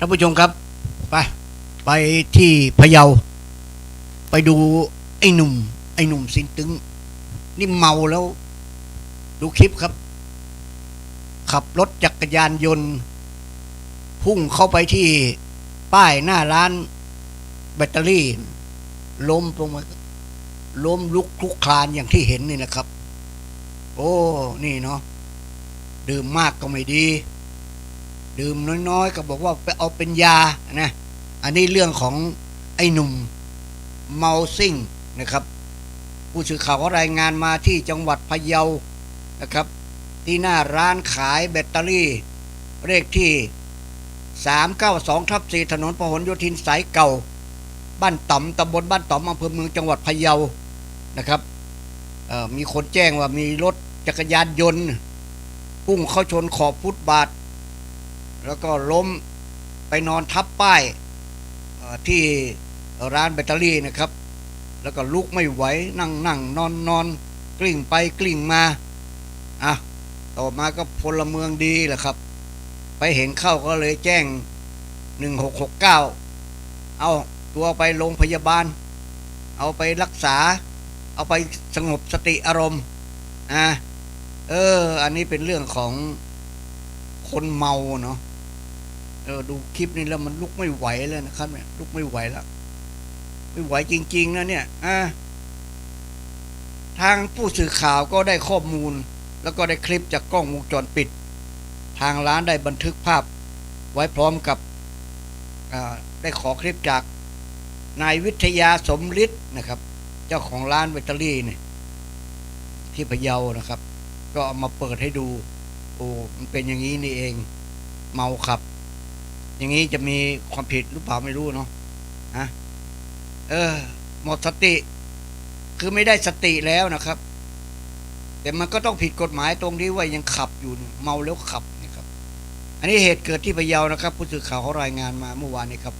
ท่านผู้ชมครับ ไป ไปที่พะเยา ไปดูไอ้หนุ่ม ไอ้หนุ่มสินตึง นี่เมาแล้ว ดูคลิปครับ ขับรถจักรยานยนต์ พุ่งเข้าไปที่ป้ายหน้าร้าน แบตเตอรี่ ล้มลงมาล้มลุกคลุกคลานอย่างที่เห็นนี่นะครับ โอ้ นี่เนาะดื่มมากก็ไม่ดี ดื่มน้อยๆ ก็บอกว่าไปเอาเป็นยานะอันนี้เรื่องของไอ้หนุ่มเมาซิ่งนะครับ ผู้สื่อข่าวรายงานมาที่จังหวัดพะเยานะครับ ที่หน้าร้านขายแบตเตอรี่เลขที่ 392ทับ4ถนนพหลโยธินสายเก่า บ้านต่อมตำบลบ้านต่อมอำเภอเมืองจังหวัดพะเยานะครับมีคนแจ้งว่ามีรถจักรยานยนต์พุ่งเข้าชนขอบฟุตบาท แล้วก็ล้มไปนอนทับป้ายที่ร้านแบตเตอรี่นะครับ แล้วก็ลุกไม่ไหวนั่งนั่งนอนนอนกลิ้งไปกลิ้งมาอะต่อมาก็พลเมืองดีแหละครับ ไปเห็นเข้าก็เลยแจ้ง 1669 เอาตัวไปโรงพยาบาล เอาไปรักษา เอาไปสงบสติอารมณ์อะเออ อันนี้เป็นเรื่องของคนเมาเนาะ เออดูคลิปนี้แล้วมันลุกไม่ไหวแล้วนะครับเนี่ยลุกไม่ไหวแล้วไม่ไหวจริงๆนะเนี่ยอะทางผู้สื่อข่าวก็ได้ข้อมูล แล้วก็ได้คลิปจากกล้องวงจรปิด ทางร้านได้บันทึกภาพ ไว้พร้อมกับได้ขอคลิปจากนายวิทยาสมฤทธิ์นะครับ เจ้าของร้านแบตเตอรี่เนี่ยที่พะเยานะครับ ก็เอามาเปิดให้ดู โอ้มันเป็นอย่างนี้นี่เอง เมาขับ อย่างนี้จะมีความผิดหรือเปล่าไม่รู้เนาะฮะเออ หมดสติ คือไม่ได้สติแล้วนะครับ แต่มันก็ต้องผิดกฎหมายตรงที่ว่ายังขับอยู่เนี่ยเมาแล้วขับนะครับ อันนี้เหตุเกิดที่พะเยานะครับ ผู้สื่อข่าวเขารายงานมาเมื่อวานนี้ครับ